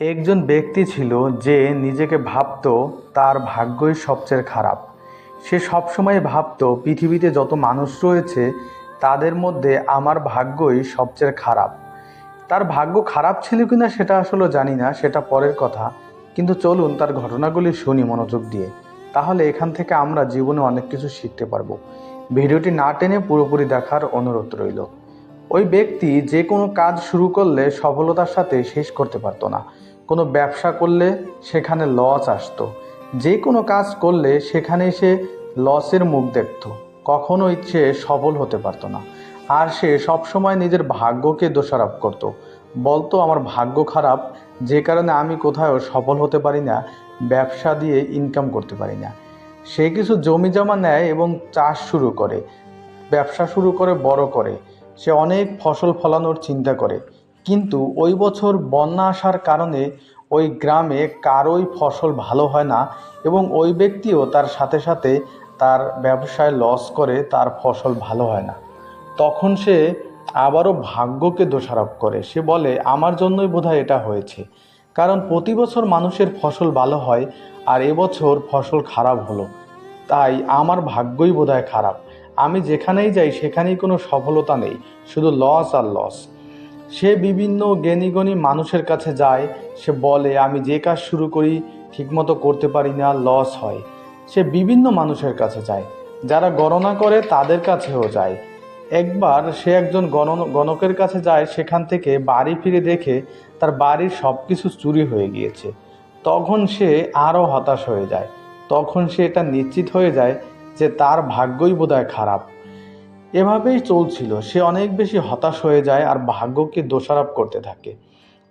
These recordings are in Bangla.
একজন ব্যক্তি ছিল যে নিজেকে ভাবতো তার ভাগ্যই সবচেয়ে খারাপ। সে সবসময় ভাবতো, পৃথিবীতে যত মানুষ রয়েছে, তাদের মধ্যে আমার ভাগ্যই সবচেয়ে খারাপ। তার ভাগ্য খারাপ ছিল কিনা সেটা আসলে জানি না, সেটা পরের কথা। কিন্তু চলুন তার ঘটনাগুলি শুনি মনোযোগ দিয়ে। তাহলে এখান থেকে আমরা জীবনে অনেক কিছু শিখতে পারব। ভিডিওটি না টেনে পুরোপুরি দেখার অনুরোধ রইল। ওই ব্যক্তি যে কোনো কাজ শুরু করলে সফলতার সাথে শেষ করতে পারতো না। কোনো ব্যবসা করলে সেখানে লস আসতো। যে কোনো কাজ করলে সেখানে সে লসের মুখ দেখত। কখনোই সে সফল হতে পারতো না। আর সে সবসময় নিজের ভাগ্যকে দোষারোপ করত। বলতো, আমার ভাগ্য খারাপ, যে কারণে আমি কোথাও সফল হতে পারি না, ব্যবসা দিয়ে ইনকাম করতে পারি না। সে কিছু জমি জমা নেয় এবং চাষ শুরু করে। ব্যবসা শুরু করে, বড় করে। সে অনেক ফসল ফলানোর চিন্তা করে। কিন্তু ওই বছর বন্যা আসার কারণে ওই গ্রামে কারোই ফসল ভালো হয় না এবং ওই ব্যক্তিও তার সাথে সাথে তার ব্যবসায় লস করে তার ফসল ভালো হয় না। তখন সে আবারও ভাগ্যকে দোষারোপ করে। সে বলে, আমার জন্যই বোধহয় এটা হয়েছে। কারণ প্রতি বছর মানুষের ফসল ভালো হয় আর এবছর ফসল খারাপ হলো। তাই আমার ভাগ্যই বোধহয় খারাপ। আমি যেখানেই যাই, সেখানেই কোনো সফলতা নেই। শুধু লস আর লস সে বিভিন্ন জ্ঞানীগণী মানুষের কাছে যায়, সে বলে, আমি যে কাজ শুরু করি, ঠিকমতো করতে পারি না, লস হয়। সে বিভিন্ন মানুষের কাছে যায়, যারা গণনা করে তাদের কাছেও যায়। একবার সে একজন গণন গণকের কাছে যায়, সেখান থেকে বাড়ি ফিরে দেখে তার বাড়ির সব কিছু চুরি হয়ে গিয়েছে। তখন সে আরও হতাশ হয়ে যায়। তখন সে এটা নিশ্চিত হয়ে যায় যে তার ভাগ্যই বোধহয় খারাপ। এভাবেই চলছিল। সে অনেক বেশি হতাশ হয়ে যায় আর ভাগ্যকে দোষারোপ করতে থাকে।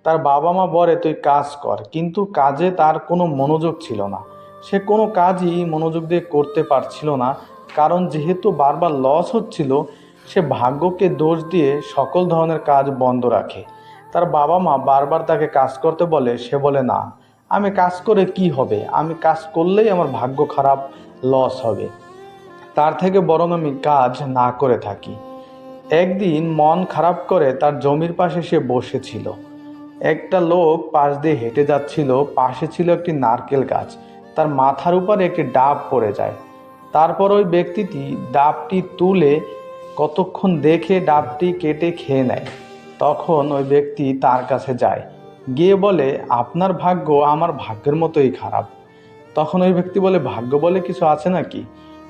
তার বাবা মা বলে, তুই কাজ কর। কিন্তু কাজে তার কোনো মনোযোগ ছিল না। সে কোনো কাজই মনোযোগ দিয়ে করতে পারছিল না। কারণ যেহেতু বারবার লস হচ্ছিল, সে ভাগ্যকে দোষ দিয়ে সকল ধরনের কাজ বন্ধ রাখে। তার বাবা মা বারবার তাকে কাজ করতে বলে, সে বলে, না, আমি কাজ করে কি হবে? আমি কাজ করলেই আমার ভাগ্য খারাপ, লস হবে। তার থেকে বরং আমি কাজ না করে থাকি। একদিন মন খারাপ করে তার জমির পাশে সে বসেছিল। একটা লোক পাশ দিয়ে হেঁটে যাচ্ছিল, পাশে ছিল একটি নারকেল গাছ। তার মাথার উপরে একটি ডাব পড়ে যায়। তারপর ওই ব্যক্তিটি ডাবটি তুলে কতক্ষণ দেখে ডাবটি কেটে খেয়ে নেয়। তখন ওই ব্যক্তি তার কাছে যায়। গিয়ে বলে, আপনার ভাগ্য আমার ভাগ্যের মতোই খারাপ। তখন ওই ব্যক্তি বলে, ভাগ্য বলে কিছু আছে নাকি?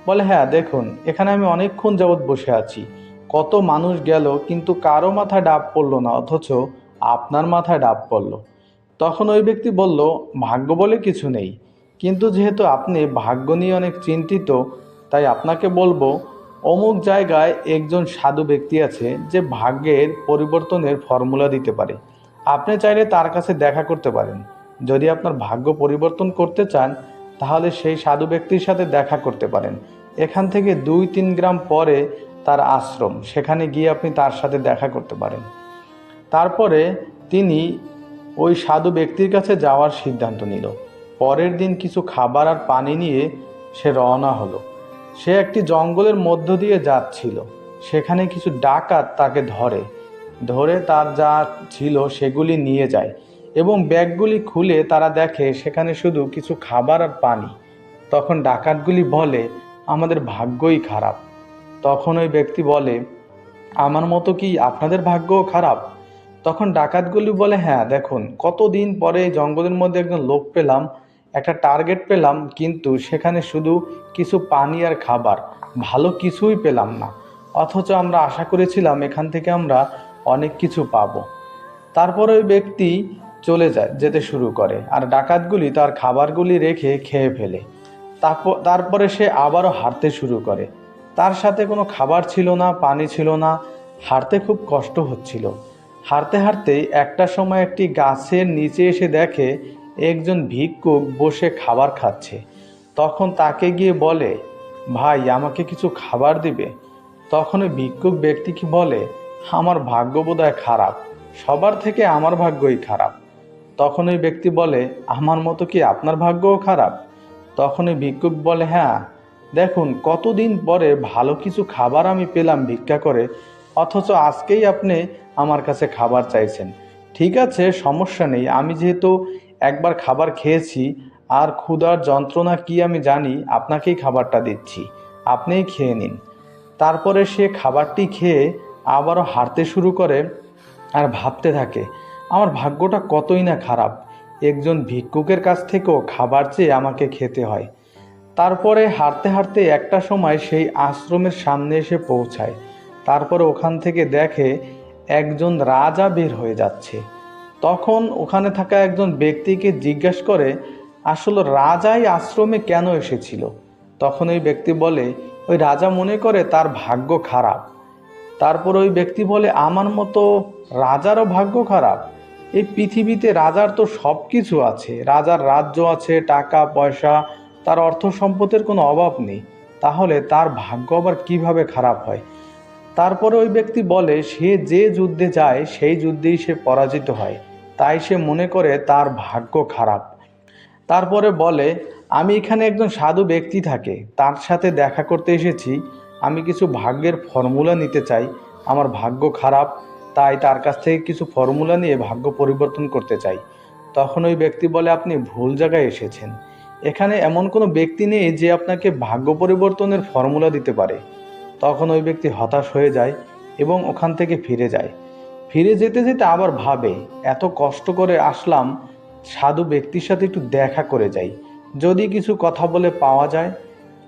বলে হ্যাঁ দেখুন, এখানে আমি অনেকক্ষণ যাবৎ বসে আছি। কত মানুষ গেল, কিন্তু কারও মাথায় ডাব পড়ল না, অথচ আপনার মাথায় ডাব পড়ল। তখন ওই ব্যক্তি বলল, ভাগ্য বলে কিছু নেই। কিন্তু যেহেতু আপনি ভাগ্য নিয়ে অনেক চিন্তিত, তাই আপনাকে বলব, অমুক জায়গায় একজন সাধু ব্যক্তি আছে, যে ভাগ্যের পরিবর্তনের ফর্মুলা দিতে পারে। আপনি চাইলে তার কাছে দেখা করতে পারেন। যদি আপনার ভাগ্য পরিবর্তন করতে চান তাহলে সেই সাধু ব্যক্তির সাথে দেখা করতে পারেন। এখান থেকে দুই তিন গ্রাম পরে তার আশ্রম, সেখানে গিয়ে আপনি তার সাথে দেখা করতে পারেন। তারপরে তিনি ওই সাধু ব্যক্তির কাছে যাওয়ার সিদ্ধান্ত নিল। পরের দিন কিছু খাবার আর পানি নিয়ে সে রওনা হলো। সে একটি জঙ্গলের মধ্য দিয়ে যাচ্ছিল। সেখানে কিছু ডাকাত তাকে ধরে। ধরে তার যা ছিল সেগুলি নিয়ে যায়। এবং ব্যাগগুলি খুলে তারা দেখে সেখানে শুধু কিছু খাবার আর পানি। তখন ডাকাতগুলি বলে, আমাদের ভাগ্যই খারাপ। তখন ওই ব্যক্তি বলে, আমার মতো কি আপনাদের ভাগ্যও খারাপ? তখন ডাকাতগুলি বলে হ্যাঁ দেখুন, কতদিন পরে জঙ্গলের মধ্যে একজন লোক পেলাম, একটা টার্গেট পেলাম, কিন্তু সেখানে শুধু কিছু পানি আর খাবার, ভালো কিছুই পেলাম না। অথচ আমরা আশা করেছিলাম এখান থেকে আমরা অনেক কিছু পাবো। তারপর ওই ব্যক্তি চলে যায়, যেতে শুরু করে। আর ডাকাতগুলি তার খাবারগুলি রেখে খেয়ে ফেলে। তারপর সে আবারও হাঁটতে শুরু করে। তার সাথে কোনো খাবার ছিল না, পানি ছিল না। হাঁটতে খুব কষ্ট হচ্ছিল। হাঁটতে হাঁটতে একটা সময় একটি গাছের নিচে এসে দেখে একজন ভিক্ষুক বসে খাবার খাচ্ছে। তখন তাকে গিয়ে বলে, ভাই, আমাকে কিছু খাবার দিবে? তখন ওই ভিক্ষুক ব্যক্তি কি বলে, আমার ভাগ্য বোধহয় খারাপ। সবার থেকে আমার ভাগ্যই খারাপ। তখন ওই ব্যক্তি বলে, আমার মতো কি আপনার ভাগ্যও খারাপ? তখন ওই ভিক্ষুক বলে হ্যাঁ দেখুন, কতদিন পরে ভালো কিছু খাবার আমি পেলাম ভিক্ষা করে, অথচ আজকেই আপনি আমার কাছে খাবার চাইছেন। ঠিক আছে, সমস্যা নেই, আমি যেহেতু একবার খাবার খেয়েছি, আর ক্ষুধার যন্ত্রণা কি আমি জানি, আপনাকেই খাবারটা দিচ্ছি, আপনিই খেয়ে নিন। তারপরে সে খাবারটি খেয়ে আবারও হাঁটতে শুরু করে আর ভাবতে থাকে আমার ভাগ্যটা কতই না খারাপ। একজন ভিক্ষুকের কাছ থেকেও খাবার চেয়ে আমাকে খেতে হয়। তারপরে হাঁটতে হাঁটতে একটা সময় সেই আশ্রমের সামনে এসে পৌঁছায়। তারপরে ওখান থেকে দেখে একজন রাজা বের হয়ে যাচ্ছে। তখন ওখানে থাকা একজন ব্যক্তিকে জিজ্ঞাসা করে, আসলে রাজাই আশ্রমে কেন এসেছিল? তখন ওই ব্যক্তি বলে, ওই রাজা মনে করে তার ভাগ্য খারাপ। তারপর ওই ব্যক্তি বলে, আমার মতো রাজারও ভাগ্য খারাপ? এই পৃথিবীতে রাজার তো সব কিছু আছে, রাজার রাজ্য আছে, টাকা, পয়সা, তার অর্থ সম্পদের কোনো অভাব নেই। তাহলে তার ভাগ্য আবার কীভাবে খারাপ হয়? তারপরে ওই ব্যক্তি বলে, সে যে যুদ্ধে যায়, সেই যুদ্ধেই সে পরাজিত হয়। তাই সে মনে করে তার ভাগ্য খারাপ। তারপরে বলে, আমি এখানে একজন সাধু ব্যক্তি থাকে, তার সাথে দেখা করতে এসেছি। আমি কিছু ভাগ্যের ফর্মুলা নিতে চাই। আমার ভাগ্য খারাপ তাই তার কাছ থেকে কিছু ফর্মুলা নিয়ে ভাগ্য পরিবর্তন করতে চাই। তখন ওই ব্যক্তি বলে, আপনি ভুল জায়গায় এসেছেন। এখানে এমন কোনো ব্যক্তি নেই যে আপনাকে ভাগ্য পরিবর্তনের ফর্মুলা দিতে পারে। তখন ওই ব্যক্তি হতাশ হয়ে যায় এবং ওখান থেকে ফিরে যায়। ফিরে যেতে যেতে আবার ভাবে, এত কষ্ট করে আসলাম, সাধু ব্যক্তির সাথে একটু দেখা করে যাই। যদি কিছু কথা বলে পাওয়া যায়?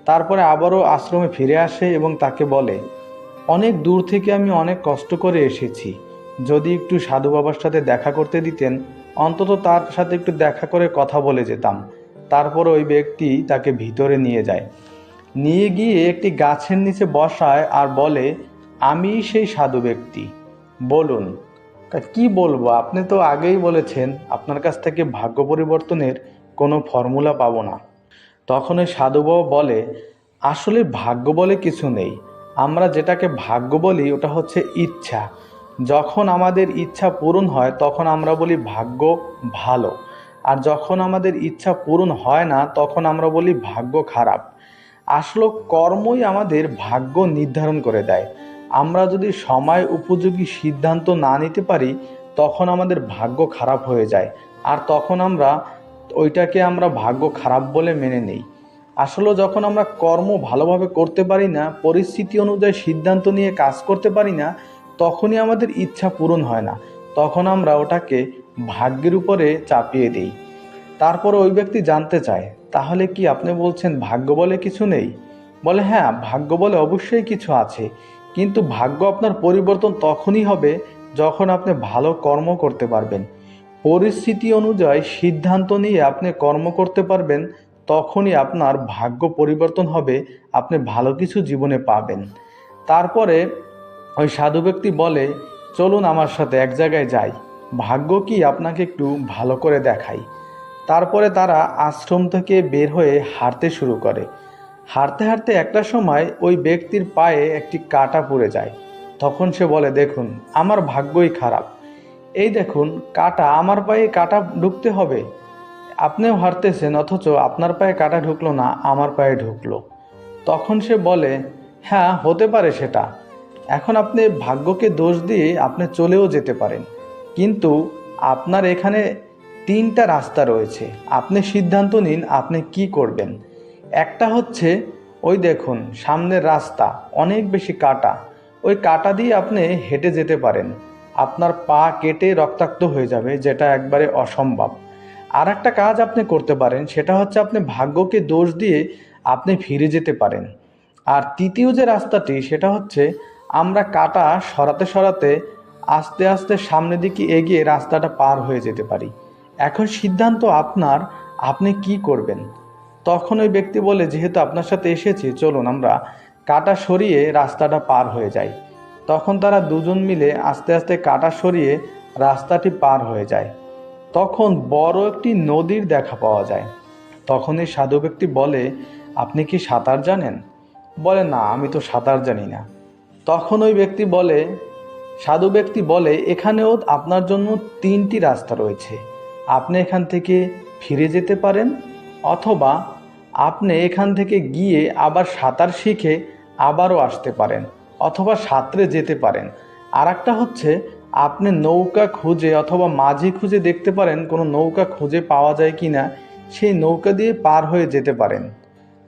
তারপরে আবারও আশ্রমে ফিরে আসে এবং তাকে বলে অনেক দূর থেকে আমি অনেক কষ্ট করে এসেছি। যদি একটু সাধু বাবার সাথে দেখা করতে দিতেন, অন্তত তার সাথে একটু দেখা করে কথা বলে যেতাম। তারপর ওই ব্যক্তি তাকে ভিতরে নিয়ে যায়। নিয়ে গিয়ে একটি গাছের নিচে বসায় আর বলে, আমি সেই সাধু ব্যক্তি। বলুন কি বলব? আপনি তো আগেই বলেছেন, আপনার কাছ থেকে ভাগ্য পরিবর্তনের কোনো ফর্মুলা পাবো না। তখন ওই সাধুবাবু বলে, আসলে ভাগ্য বলে কিছু নেই। আমরা যেটাকে ভাগ্য বলি, ওটা হচ্ছে ইচ্ছা। যখন আমাদের ইচ্ছা পূরণ হয়, তখন আমরা বলি ভাগ্য ভালো। আর যখন আমাদের ইচ্ছা পূরণ হয় না, তখন আমরা বলি ভাগ্য খারাপ। আসলে কর্মই আমাদের ভাগ্য নির্ধারণ করে দেয়। আমরা যদি সময় উপযোগী সিদ্ধান্ত না নিতে পারি, তখন আমাদের ভাগ্য খারাপ হয়ে যায়। আর তখন আমরা, ওইটাকে আমরা ভাগ্য খারাপ বলে মেনে নেই। আসলে যখন আমরা কর্ম ভালোভাবে করতে পারি না, পরিস্থিতি অনুযায়ী সিদ্ধান্ত নিয়ে কাজ করতে পারি না, তখনই আমাদের ইচ্ছা পূরণ হয় না। তখন আমরা ওটাকে ভাগ্যের উপরে চাপিয়ে দিই। তারপর ওই ব্যক্তি জানতে চায়, তাহলে কি আপনি বলছেন ভাগ্য বলে কিছু নেই? বলে হ্যাঁ ভাগ্য বলে অবশ্যই কিছু আছে। কিন্তু ভাগ্য আপনার পরিবর্তন তখনই হবে যখন আপনি ভালো কর্ম করতে পারবেন। পরিস্থিতি অনুযায়ী সিদ্ধান্ত নিয়ে আপনি কর্ম করতে পারবেন তখনই আপনার ভাগ্য পরিবর্তন হবে, আপনি ভালো কিছু জীবনে পাবেন। তারপরে ওই সাধু ব্যক্তি বলে, চলুন আমার সাথে এক জায়গায় যাই। ভাগ্য কি আপনাকে একটু ভালো করে দেখাই তারপরে তারা আশ্রম থেকে বের হয়ে হাঁটতে শুরু করে। হাঁটতে হাঁটতে একটা সময় ওই ব্যক্তির পায়ে একটি কাঁটা পড়ে যায়। তখন সে বলে, দেখুন, আমার ভাগ্যই খারাপ। এই দেখুন, কাটা, আমার পায়ে কাটা ঢুকতে হবে? আপনিও হারতেছেন, অথচ আপনার পায়ে কাটা ঢুকলো না, আমার পায়ে ঢুকলো। তখন সে বলে হ্যাঁ হতে পারে সেটা। এখন আপনি ভাগ্যকে দোষ দিয়ে আপনি চলেও যেতে পারেন। কিন্তু আপনার এখানে তিনটা রাস্তা রয়েছে। আপনি সিদ্ধান্ত নিন আপনি কি করবেন। একটা হচ্ছে, ওই দেখুন, সামনের রাস্তা, অনেক বেশি কাটা। ওই কাটা দিয়ে আপনি হেঁটে যেতে পারেন। আপনার পা কেটে রক্তাক্ত হয়ে যাবে, যেটা একবারে অসম্ভব। আর একটা কাজ আপনি করতে পারেন, সেটা হচ্ছে আপনি ভাগ্যকে দোষ দিয়ে আপনি ফিরে যেতে পারেন। আর তৃতীয় যে রাস্তাটি, সেটা হচ্ছে আমরা কাটা সরাতে সরাতে আস্তে আস্তে সামনের দিকে এগিয়ে রাস্তাটা পার হয়ে যেতে পারি। এখন সিদ্ধান্ত আপনার, আপনি কি করবেন? তখন ওই ব্যক্তি বলে, যেহেতু আপনার সাথে এসেছি, চলুন আমরা কাটা সরিয়ে রাস্তাটা পার হয়ে যাই। তখন তারা দুজন মিলে আস্তে আস্তে কাটা সরিয়ে রাস্তাটি পার হয়ে যায়। তখন বড় একটি নদীর দেখা পাওয়া যায়। তখন এই সাধু ব্যক্তি বলে, আপনি কি সাঁতার জানেন? বলে, না, আমি তো সাঁতার জানি না। তখন ওই ব্যক্তি বলে, সাধু ব্যক্তি বলে, এখানেও আপনার জন্য তিনটি রাস্তা রয়েছে। আপনি এখান থেকে ফিরে যেতে পারেন, অথবা আপনি এখান থেকে গিয়ে আবার সাঁতার শিখে আবারও আসতে পারেন, অথবা সাঁতরে যেতে পারেন। আর একটা হচ্ছে আপনি নৌকা খুঁজে অথবা মাঝি খুঁজে দেখতে পারেন কোনো নৌকা খুঁজে পাওয়া যায় কি না সেই নৌকা দিয়ে পার হয়ে যেতে পারেন।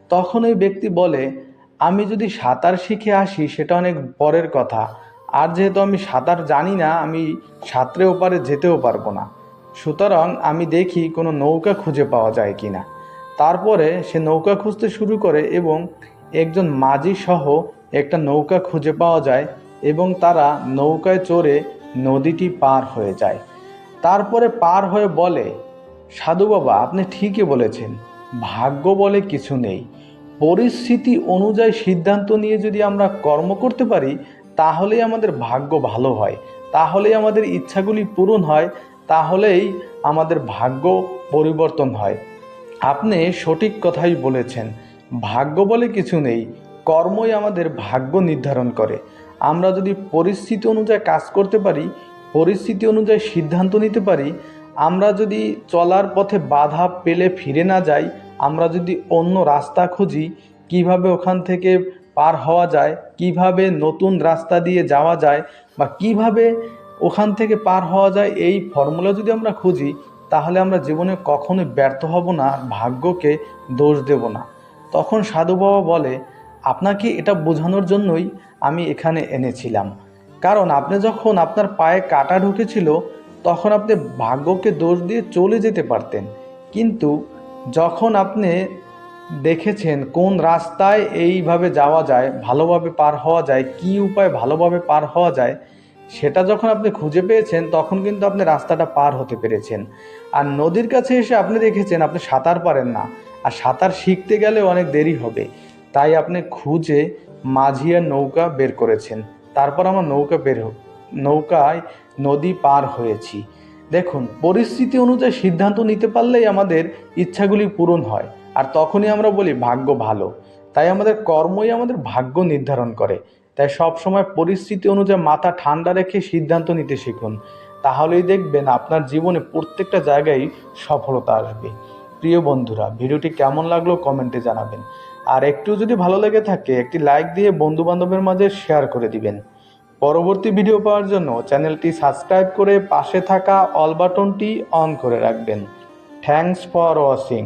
তখন ওই ব্যক্তি বলে, আমি যদি সাঁতার শিখে আসি, সেটা অনেক পরের কথা। আর যেহেতু আমি সাঁতার জানি না, আমি সাঁতরে ওপারে যেতেও পারব না। সুতরাং আমি দেখি কোনো নৌকা খুঁজে পাওয়া যায় কি না তারপরে সে নৌকা খুঁজতে শুরু করে এবং একজন মাঝি সহ একটা নৌকা খুঁজে পাওয়া যায় এবং তারা নৌকায় চড়ে নদীটি পার হয়ে যায়। তারপরে পার হয়ে বলে, সাধু বাবা, আপনি ঠিকই বলেছেন। ভাগ্য বলে কিছু নেই। পরিস্থিতি অনুযায়ী সিদ্ধান্ত নিয়ে যদি আমরা কর্ম করতে পারি, তাহলেই আমাদের ভাগ্য ভালো হয়। তাহলেই আমাদের ইচ্ছাগুলি পূরণ হয়। তাহলেই আমাদের ভাগ্য পরিবর্তন হয়। আপনি সঠিক কথাই বলেছেন। ভাগ্য বলে কিছু নেই। কর্মই আমাদের ভাগ্য নির্ধারণ করে। আমরা যদি পরিস্থিতি অনুযায়ী কাজ করতে পারি, পরিস্থিতি অনুযায়ী সিদ্ধান্ত নিতে পারি, আমরা যদি চলার পথে বাধা পেলে ফিরে না যাই, আমরা যদি অন্য রাস্তা খুঁজি, কীভাবে ওখান থেকে পার হওয়া যায়, কীভাবে নতুন রাস্তা দিয়ে যাওয়া যায় বা কীভাবে ওখান থেকে পার হওয়া যায়, এই ফর্মুলা যদি আমরা খুঁজি, তাহলে আমরা জীবনে কখনোই ব্যর্থ হব না ভাগ্যকে দোষ দেব না। তখন সাধু বাবা বলে আপনাকে এটা বোঝানোর জন্যই আমি এখানে এনেছিলাম। কারণ আপনি যখন আপনার পায়ে কাটা ঢুকেছিল, তখন আপনি ভাগ্যকে দোষ দিয়ে চলে যেতে পারতেন। কিন্তু যখন আপনি দেখেছেন কোন রাস্তায় এইভাবে যাওয়া যায়, ভালোভাবে পার হওয়া যায়, কি উপায় ভালোভাবে পার হওয়া যায়, সেটা যখন আপনি খুঁজে পেয়েছেন, তখন কিন্তু আপনি রাস্তাটা পার হতে পেরেছেন। আর নদীর কাছে এসে আপনি দেখেছেন, আপনি সাঁতার পারেন না। আর সাঁতার শিখতে গেলে অনেক দেরি হবে। তাই আপনি খুঁজে মাঝিয়া নৌকা বের করেছেন। তারপর আমার নৌকা বের নৌকায় নদী পার হয়েছি। দেখুন, পরিস্থিতি অনুযায়ী সিদ্ধান্ত নিতে পারলেই আমাদের ইচ্ছাগুলি পূরণ হয়। আর তখনই আমরা বলি, ভাগ্য ভালো। তাই আমাদের কর্মই আমাদের ভাগ্য নির্ধারণ করে। তাই সব সময় পরিস্থিতি অনুযায়ী মাথা ঠান্ডা রেখে সিদ্ধান্ত নিতে শিখুন। তাহলেই দেখবেন আপনার জীবনে প্রত্যেকটা জায়গায় সফলতা আসবে। প্রিয় বন্ধুরা, ভিডিওটি কেমন লাগল কমেন্টে জানাবেন। আর একটু যদি ভালো লেগে থাকে, একটি লাইক দিয়ে বন্ধু বান্ধবের মাঝে শেয়ার করে দিবেন। পরবর্তী ভিডিও পাওয়ার জন্য চ্যানেলটি সাবস্ক্রাইব করে পাশে থাকা অল বাটনটি অন করে রাখবেন। Thanks for watching